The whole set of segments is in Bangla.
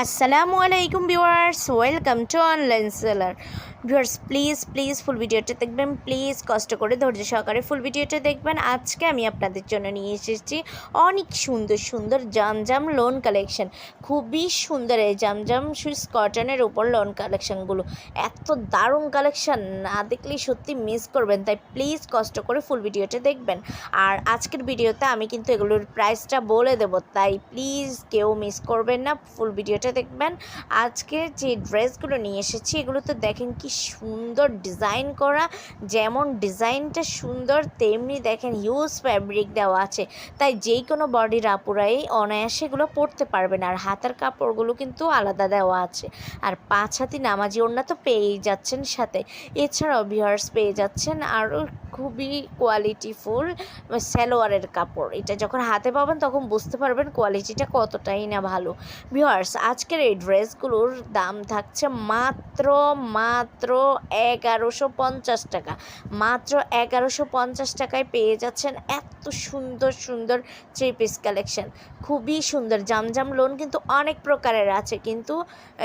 আসসালামু আলাইকুম viewers welcome to online seller viewers please please full ভিডিওটা দেখবেন। প্লিজ কষ্ট করে ধৈর্য সহকারে ফুল ভিডিওটা দেখবেন। আজকে আমি আপনাদের জন্য নিয়ে এসেছি অনেক সুন্দর সুন্দর জামজাম লোন কালেকশন খুবই সুন্দর এই জামজাম সুইস কটনের উপর লোন কালেকশনগুলো এত দারুণ কালেকশান না দেখলেই সত্যি মিস করবেন। তাই প্লিজ কষ্ট করে ফুল ভিডিওটা দেখবেন। আর আজকের ভিডিওতে আমি কিন্তু এগুলোর প্রাইসটা বলে দেবো। তাই প্লিজ কেউ মিস করবেন না। ফুল ভিডিওটা দেখবেন, আজকে যে ড্রেসগুলো নিয়ে এসেছি এগুলো তো দেখেন কি সুন্দর ডিজাইন করা, যেমন ডিজাইনটা সুন্দর, তেমনি দেখেন হিউজ ফ্যাব্রিক দেওয়া আছে। তাই যেই কোনো বডির আপুরাই অনায়াসে এগুলো পরতে পারবেন, আর হাতের কাপড়গুলো কিন্তু আলাদা দেওয়া আছে। আর পাঁচ হাতি নামাজি ওড়না তো পেয়েই যাচ্ছেন সাথে। এছাড়াও ভিউয়ার্স পেয়ে যাচ্ছেন আরও খুবই কোয়ালিটিফুল সালোয়ারের কাপড়। এটা যখন হাতে পাবেন তখন বুঝতে পারবেন কোয়ালিটিটা কতটাই না ভালো। ভিউয়ার্স আজকের এই ড্রেসগুলোর দাম থাকছে মাত্র মাত্র এগারোশো পঞ্চাশ টাকা। মাত্র এগারোশো পঞ্চাশ টাকায় পেয়ে যাচ্ছেন এত সুন্দর সুন্দর থ্রি পিস কালেকশন খুবই সুন্দর, জামজাম লোন কিন্তু অনেক প্রকারের আছে, কিন্তু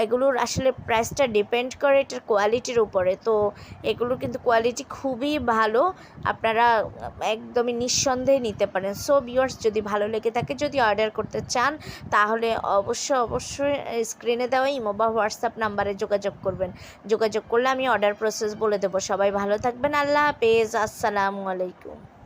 এগুলোর আসলে প্রাইসটা ডিপেন্ড করে এটার কোয়ালিটির উপরে। তো এগুলোর কিন্তু কোয়ালিটি খুবই ভালো। আপনারা একদমই নিঃসন্দেহে নিতে পারেন। সো ভিউয়ার্স যদি ভালো লেগে থাকে, যদি অর্ডার করতে চান, তাহলে অবশ্যই অবশ্যই স্ক্রিনে দেওয়া ইমো বা হোয়াটসঅ্যাপ নাম্বারে যোগাযোগ করবেন। যোগাযোগ করলে আমি অর্ডার প্রসেস বলে দেবো। সবাই ভালো থাকবেন। আল্লাহ হাফেজ। আসসালামু আলাইকুম।